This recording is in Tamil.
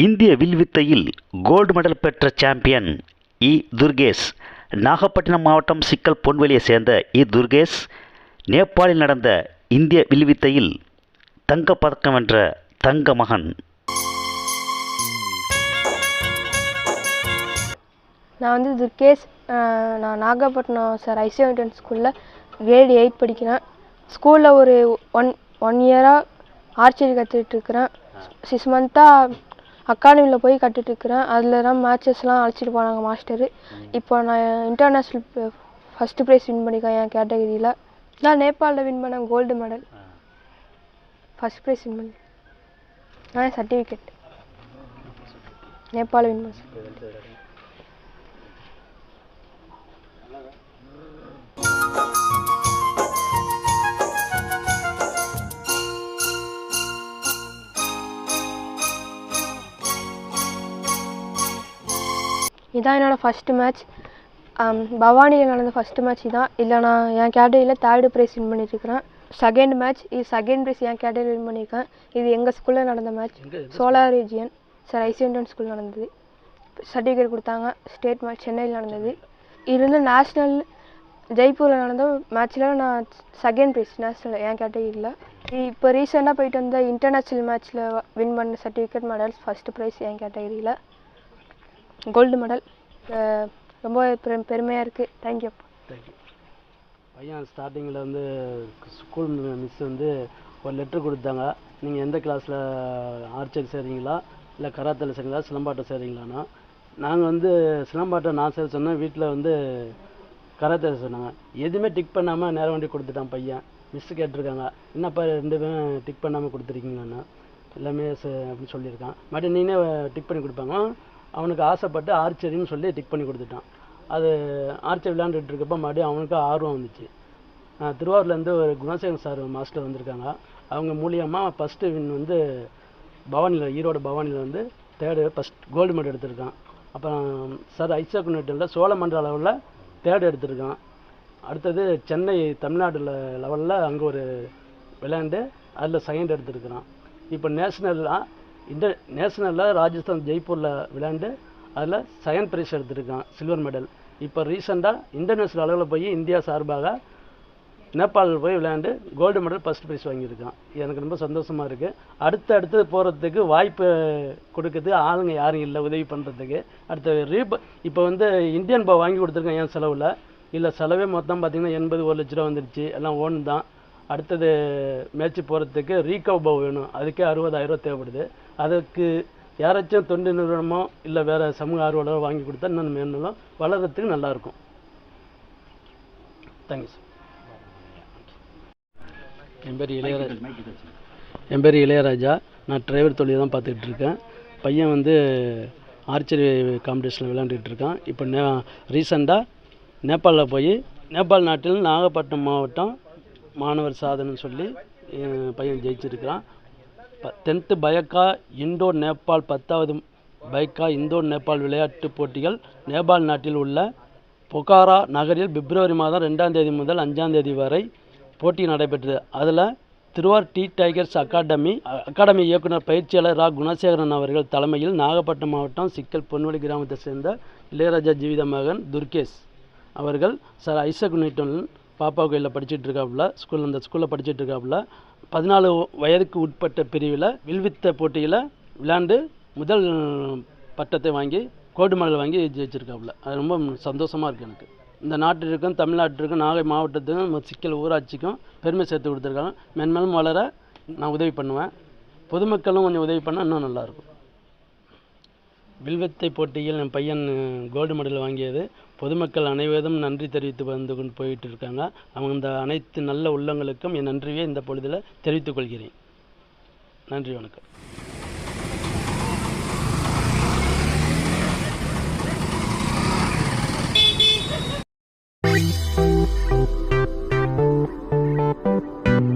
இந்திய வில்வித்தையில் கோல்டு மெடல் பெற்ற சாம்பியன் இ துர்கேஷ். நாகப்பட்டினம் மாவட்டம் சிக்கல் பொன்வெளியை சேர்ந்த இ துர்கேஷ் நேபாளில் நடந்த இந்திய வில்வித்தையில் தங்கப்பதக்கம் வென்ற தங்க மகன் நான் வந்து துர்கேஷ் நான் நாகப்பட்டினம் சார் ஐசிஎன்டன் ஸ்கூலில் கிரேட் எயிட் படிக்கிறேன். ஸ்கூலில் ஒரு ஒன் ஒன் இயராக ஆர்ச்சரி கற்றுட்ருக்குறேன் சிக்ஸ் மந்த்தாக அகாடமியில் போய் கற்றுட்ருக்குறேன் அதில் தான் மேட்சஸ்லாம் அழைச்சிட்டு போனாங்க மாஸ்டரு இப்போ நான் இன்டர்நேஷ்னல் ஃபஸ்ட்டு ப்ரைஸ் வின் பண்ணியிருக்கேன் என் கேட்டகரியில் நான் நேபாளில் வின் பண்ணேன் gold medal first prize win பண்ணி நான் சர்டிஃபிகேட் நேபாளில் வின் பண்ணேன். இதான் என்னோடய ஃபஸ்ட்டு மேட்ச் பவானியில் நடந்த ஃபஸ்ட்டு மேட்ச் இதான். இல்லை நான் என் கேட்டகரியில் தேர்டு ப்ரைஸ் வின் பண்ணியிருக்கிறேன் செகண்ட் மேட்ச் இது செகண்ட் ப்ரைஸ் என் கேட்டகரியில் வின் பண்ணியிருக்கேன் இது எங்கள் ஸ்கூலில் நடந்த மேட்ச் சோலார் ரீஜியன் சார் ஐசிஎன்டன் ஸ்கூல் நடந்தது. சர்டிஃபிகேட் கொடுத்தாங்க. ஸ்டேட் மேட்ச் சென்னையில் நடந்தது. இது வந்து நேஷ்னல் ஜெய்ப்பூரில் நடந்த மேட்ச்சில் நான் செகண்ட் ப்ரைஸ் நேஷ்னல் என் கேட்டகரியில் இப்போ ரீசெண்டாக போயிட்டு வந்த இன்டர்நேஷ்னல் மேட்ச்சில் வின் பண்ண சர்டிஃபிகேட் மெடல்ஸ் ஃபஸ்ட்டு ப்ரைஸ் என் கேட்டகரியில் கோல்டு மெடல் ரொம்ப பெரும் பெருமையாக இருக்குது தேங்க்யூ தேங்க்யூ பையன் ஸ்டார்டிங்கில் வந்து ஸ்கூல் மிஸ் வந்து ஒரு லெட்ரு கொடுத்தாங்க. நீங்கள் எந்த கிளாஸில் ஆர்ச்சரி சேர்றீங்களா? இல்லை கராத்தில் சேர்றீங்களா? சிலம்பாட்டம் சேர்றீங்களான்னா நாங்கள் வந்து சிலம்பாட்டம் நான் சேர சொன்னேன். வீட்டில் வந்து கராத்தே சொன்னாங்க. எதுவுமே டிக் பண்ணாமல் நேரம் வண்டி கொடுத்துட்டான் பையன். மிஸ் கேட்டிருக்காங்க. என்னப்பா ரெண்டு பேரும் டிக் பண்ணாமல் கொடுத்துருக்கீங்களாண்ணா? எல்லாமே அப்படின்னு சொல்லியிருக்கான். மறுபடியும் நீனே டிக் பண்ணி கொடுப்பாங்க. அவனுக்கு ஆசைப்பட்டு ஆர்ச்சரின்னு சொல்லி டிக் பண்ணி கொடுத்துட்டான். அது ஆர்ச்சரி விளையாண்டுட்டு இருக்கப்போ மறுபடியும் அவனுக்கு ஆர்வம் வந்துச்சு. திருவாரூர்லேருந்து ஒரு குணசேகரன் சார் மாஸ்டர் வந்திருக்காங்க. அவங்க மூலியமாக ஃபஸ்ட்டு வின் வந்து பவானியில் ஈரோடு பவானியில் வந்து தேர்டு ஃபஸ்ட் கோல்டு மெடல் எடுத்திருக்கான். அப்புறம் சார் ஐசக் நெட்டில் சோழமன்ற அளவில் தேர்டு எடுத்திருக்கான். அடுத்தது சென்னை தமிழ்நாட்டில் லெவலில் அங்கே ஒரு விளையாண்டு அதில் செகண்ட் எடுத்திருக்கிறான். இப்போ நேஷ்னல்லாம் இந்த நேஷ்னலில் ராஜஸ்தான் ஜெய்ப்பூரில் விளையாண்டு அதில் செகண்ட் ப்ரைஸ் எடுத்திருக்கான் சில்வர் மெடல் இப்போ ரீசெண்டாக இன்டர்நேஷ்னல் அளவில் போய் இந்தியா சார்பாக நேபாளில் போய் விளையாண்டு கோல்டு மெடல் ஃபஸ்ட் ப்ரைஸ் வாங்கியிருக்கான். எனக்கு ரொம்ப சந்தோஷமாக இருக்குது அடுத்து அடுத்து போகிறதுக்கு வாய்ப்பு கொடுக்குது. ஆளுங்க யாரும் இல்லை உதவி பண்ணுறதுக்கு அடுத்த ரீப் இப்போ வந்து இந்தியன் பா வாங்கி கொடுத்துருக்கேன் என் செலவில். இல்லை செலவே மொத்தம் பார்த்தீங்கன்னா எண்பது ஒரு லட்ச ரூபா வந்துருச்சு. எல்லாம் ஓன் தான். அடுத்தது மேட்ச் போகிறதுக்கு ரீகவ் பவ் வேணும். அதுக்கே அறுபதாயிரம் ரூபா தேவைப்படுது. அதுக்கு யாராச்சும் தொண்டு நிறுவனமோ இல்லை வேறு சமூக ஆர்வலரோ வாங்கி கொடுத்தா இன்னும் மேலும் வளர்கிறதுக்கு நல்லாயிருக்கும் தேங்க்யூ சார் என் பேர் இளையராஜா. என் பேர் இளையராஜா. நான் டிரைவர் தொழில் தான் பார்த்துக்கிட்டு இருக்கேன். பையன் வந்து ஆர்ச்சரி காம்படிஷனில் விளையாண்டுட்டு இருக்கான். இப்போ நே ரீசெண்டாக நேபாளில் போய் நேபாள் நாட்டில் நாகப்பட்டினம் மாவட்டம் மாணவர் சாதனைன்னு சொல்லி பையன் ஜெயிச்சிருக்கிறான். டென்த்து பயக்கா இந்தோ நேபாள் பத்தாவது பைக்கா இந்தோ நேபாள் விளையாட்டுப் போட்டிகள் நேபாள் நாட்டில் உள்ள பொக்காரா நகரில் பிப்ரவரி மாதம் ரெண்டாம் தேதி முதல் அஞ்சாம் தேதி வரை போட்டி நடைபெற்றது. அதில் திருவார் டி டைகர்ஸ் அகாடமி அகாடமி இயக்குனர் பயிற்சியாளர் ரா. குணசேகரன் அவர்கள் தலைமையில் நாகப்பட்டினம் மாவட்டம் சிக்கல் பொன்வழி கிராமத்தை சேர்ந்த இளையராஜா ஜீவித மகன் துர்கேஷ் அவர்கள் சார் ஐசக் நியூட்டன் பாப்பா கோயிலில் படிச்சுட்டு இருக்காப்புல ஸ்கூல் அந்த ஸ்கூலில் படிச்சுட்டு இருக்காப்புல பதினாலு வயதுக்கு உட்பட்ட பிரிவில் வில்வித்த போட்டியில் விளையாண்டு முதல் பட்டத்தை வாங்கி கோல்டு மெடல் வாங்கி ஜெயிச்சிருக்காப்புல. அது ரொம்ப சந்தோஷமாக இருக்குது எனக்கு. இந்த நாட்டிற்கும் தமிழ்நாட்டிற்கும் நாகை மாவட்டத்துக்கும் சிக்கல் ஊராட்சிக்கும் பெருமை சேர்த்து கொடுத்துருக்காங்க. மென்மேலும் வளர நான் உதவி பண்ணுவேன். பொதுமக்களும் கொஞ்சம் உதவி பண்ணால் இன்னும் நல்லாயிருக்கும் வில்வித்தை போட்டியில் என் பையன் கோல்டு மெடல் வாங்கியது. பொதுமக்கள் அனைவரும் நன்றி தெரிவித்து வந்து கொண்டு போயிட்டு இருக்காங்க. அவங்க இந்த அனைத்து நல்ல உள்ளங்களுக்கும் என் நன்றியை இந்த பொழுதில் தெரிவித்துக் கொள்கிறேன். நன்றி வணக்கம்.